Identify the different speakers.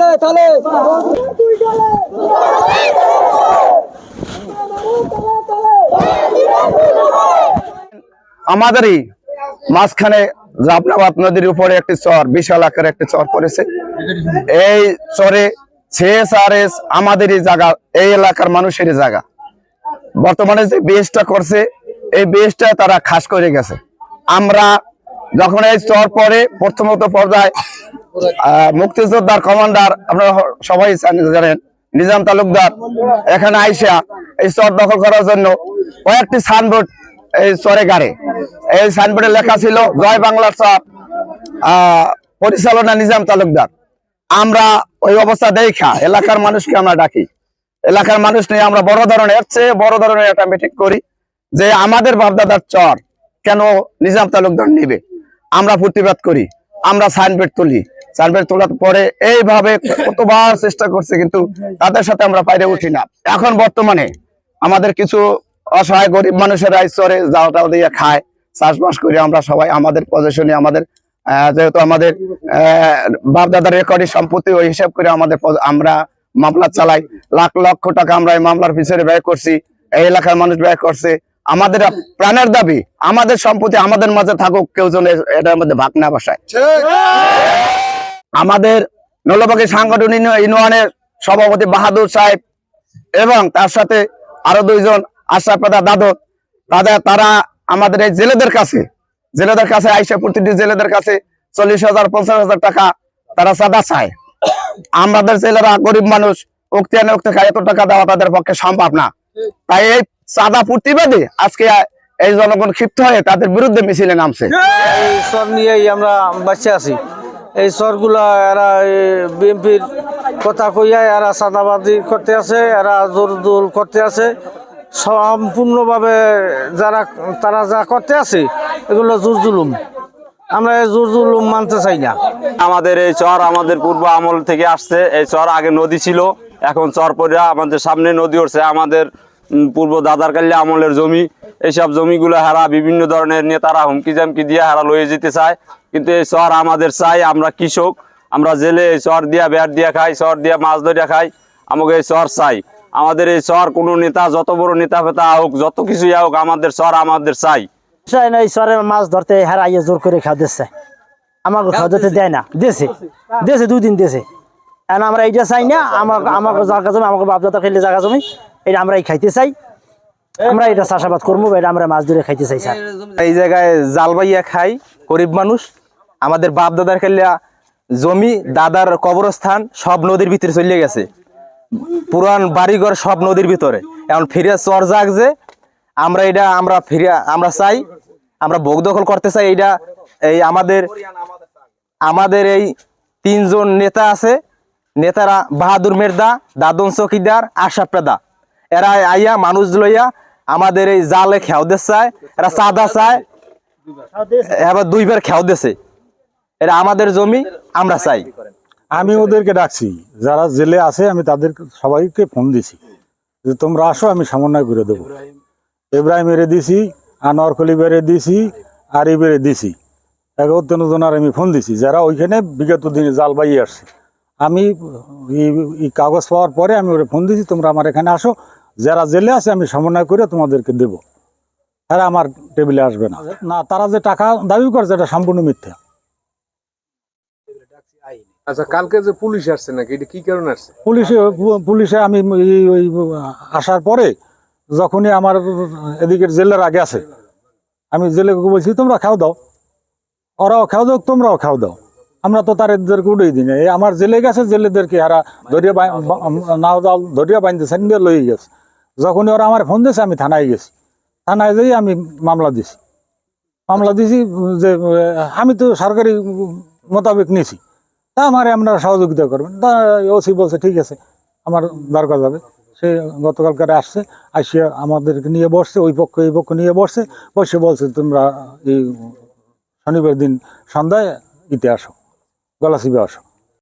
Speaker 1: তালে তালে আমাদেরই মাঝখানে জাফনাবাদ নদীর উপরে একটি চর, বিশাল আকারে একটি চর পড়েছে। এই চরে সিএসআরএস আমাদেরই জায়গা, এই এলাকার মানুষেরই জায়গা। বর্তমানে যে বিএসটা করছে, এই বিএসটা তারা খাস করে গেছে। আমরা যখন এই চর পরে প্রথমত পর্যায়ে মুক্তিযোদ্ধার কমান্ডার, আপনারা সবাই জানেন নিজাম তালুকদার, এখানে আইসা এই চর দখল করার জন্য কয়েকটি সাইনবোর্ড এই চরে গাড়ে। এই সাইনবোর্ডে লেখা ছিল, জয় বাংলার চর পরিচালনা নিজাম তালুকদার। আমরা ওই অবস্থা দেখা, এলাকার মানুষকে আমরা ডাকি। এলাকার মানুষ নিয়ে আমরা বড় ধরনের চেয়ে বড় ধরনের একটা মিটিং করি, যে আমাদের বাপদাদার চর কেন নিজাম তালুকদার নিবে? আমরা প্রতিবাদ করি, আমরা সাইনবোর্ড তুলি। সাইনবোর্ড তোলার পরে এইভাবে কতবার চেষ্টা করছে, কিন্তু তাদের সাথে আমরা বাইরে উঠি না। এখন বর্তমানে আমাদের কিছু অসহায় গরিব মানুষেরা ঈশ্বরে জাল দিয়ে খায়, চাষবাস করে আমরা সবাই আমাদের পজিশনে আমাদের যেহেতু আমাদের বাপদাদার রেকর্ডের সম্পত্তি, ওই হিসাব করে আমাদের আমরা মামলা চালাই। লাখ লক্ষ টাকা আমরা এই মামলার পিছনে ব্যয় করছি, এই এলাকার মানুষ ব্যয় করছে। আমাদের প্রাণের দাবি আমাদের সম্পত্তি আমাদের মাঝে থাকুক কেউ যেন এটার মধ্যে ভাগ না বসায়। আমাদের নলবাগী সাংগঠনিক ইউনিয়নের সভাপতি বাহাদুর সাহেব এবং তার সাথে আরও দুইজন আশরাফেদা দাদত তাদের তারা আমাদের এই জেলেদের কাছে জেলেদের কাছে আইসা প্রতিটি জেলেদের কাছে চল্লিশ হাজার পঞ্চাশ হাজার টাকা তারা সাদা চায়। আমাদের জেলেরা গরিব মানুষ উক্তি আনে উক্তি খায় এত টাকা দেওয়া তাদের পক্ষে সম্ভব না। তাই এই চাঁদা প্রতিবাদে আজকে এই জনগণ ক্ষিপ্ত হয়ে তাদের বিরুদ্ধে মিছিলে নামছে।
Speaker 2: এই স্বর নিয়েই আমরা বাঁচে আছি। এই স্বরগুলা এরা বিএনপির কথা কইয়া এরা সাদাবাদি করতে আছে এরা জোর দোল করতে আছে। সম্পূর্ণভাবে যারা তারা যা করতে আছে এগুলো জোর জুলুম আমরা এই জোর জুলুম মানতে চাই না।
Speaker 3: আমাদের এই চর আমাদের পূর্ব আমল থেকে আসছে। এই চর আগে নদী ছিল এখন চর পড়া আমাদের সামনে নদী উঠছে। আমাদের পূর্ব দাদার কাল্যা আমলের জমি এইসব জমিগুলো হারা বিভিন্ন ধরনের নেতারা হুমকি জামকি দিয়ে হারা লয়ে যেতে চায়। কিন্তু এই চর আমাদের চাই, আমরা কৃষক, আমরা জেলে এই চর দিয়া বেড় দিয়া খাই, চর দিয়া মাছ ধরিয়া খাই, আমাকে এই চর চাই। আমাদের এই চর কোনো নেতা, যত বড় নেতা ফেতা হোক, যত কিছুই হোক, আমাদের চর আমাদের চাই।
Speaker 4: এই সরের মাছ ধরতে হেরা জোর করে খাওয়া দিচ্ছে। আমাকে খাওয়া দেয় না দেশে দেশে দুই দিন দেশে আমরা এইটা চাই না আমার আমাকে জায়গা জমি, আমাকে বাপদাদা খেলে জায়গা জমি এটা আমরা এই খাইতে চাই। আমরা এটা চাষাবাদ করব এটা আমরা মাছ ধরে খাইতে চাই স্যার।
Speaker 5: এই জায়গায় জাল বাইয়া খাই গরিব মানুষ। আমাদের বাপ দাদার খেলিয়া জমি দাদার কবরস্থান সব নদীর ভিতরে চলে গেছে। পুরান বাড়িঘর সব নদীর ভিতরে। এখন ফিরে চর জাগ যে আমরা এটা আমরা ফিরে আমরা চাই আমরা ভোগ দখল করতে চাই এইটা। এই আমাদের আমাদের এই তিনজন নেতা আছে। নেতারা বাহাদুর মেরদা দাদন চকিদার আশা প্রেদা এরা আইয়া মানুষ লইয়া আমাদের এই জালে খেয়াও দে চায়, এরা চাঁদা চায়, এবার দুইবার খেয়াও দেছে এরা আমাদের জমি, আমরা চাই।
Speaker 6: আমি ওদেরকে ডাকছি, যারা জেলে আছে, আমি তাদের সবাইকে ফোন দিছি। যে তোমরা আসো, আমি সমন্বয় করে দেবো। ইব্রাহিম এরে দিছি, আনোয়ার কলি বেড়ে দিছি আরি বেড়ে দিছি। এগারো তেরো জনের আমি ফোন দিছি, যারা ওইখানে বিগত দিনে জাল বাইয়ে আসছে। আমি এই- এই কাগজ পাওয়ার পরে আমি ওরা ফোন দিছি, তোমরা আমার এখানে আসো যারা জেলে আছে আমি সমন্বয় করে তোমাদেরকে দেবো। তারা আমার টেবিলে আসবে না। না তারা যে টাকা দাবি করছে এটা সম্পূর্ণ মিথ্যা।
Speaker 7: আচ্ছা কালকে যে পুলিশ আসছে নাকি এটা কি কারণে আসছে?
Speaker 6: পুলিশে পুলিশে আমি ওই আসার পরে যখনই আমার এদিকের জেলের আগে আছে আমি জেলে বলছি তোমরা খাও দাও। ওরাও খাও দাও তোমরাও খাও দাও। আমরা তো তার এদেরকে দিই না। এই আমার জেলে গেছে জেলেদেরকে এরা ধরিয়া দাও ধরিয়া বাইন্ধেছে নিয়ে লই গেছে। যখনই ওরা আমার ফোন দিয়েছে, আমি থানায় গেছি। থানায় যেয়ে আমি মামলা দিছি মামলা দিছি যে, আমি তো সরকারি মোতাবেক নিয়েছি। তা আমার আপনারা সহযোগিতা করবেন। তা ওসি বলছে, ঠিক আছে, আমার দরকার যাবে সে গতকালকারে আসছে, আসিয়া আমাদেরকে নিয়ে বসছে, ওই পক্ষ, এই পক্ষ নিয়ে বসছে। বসে বলছে, তোমরা এই শনিবার দিন সন্ধ্যায় ইতে আসো, গলাচিপে আসো।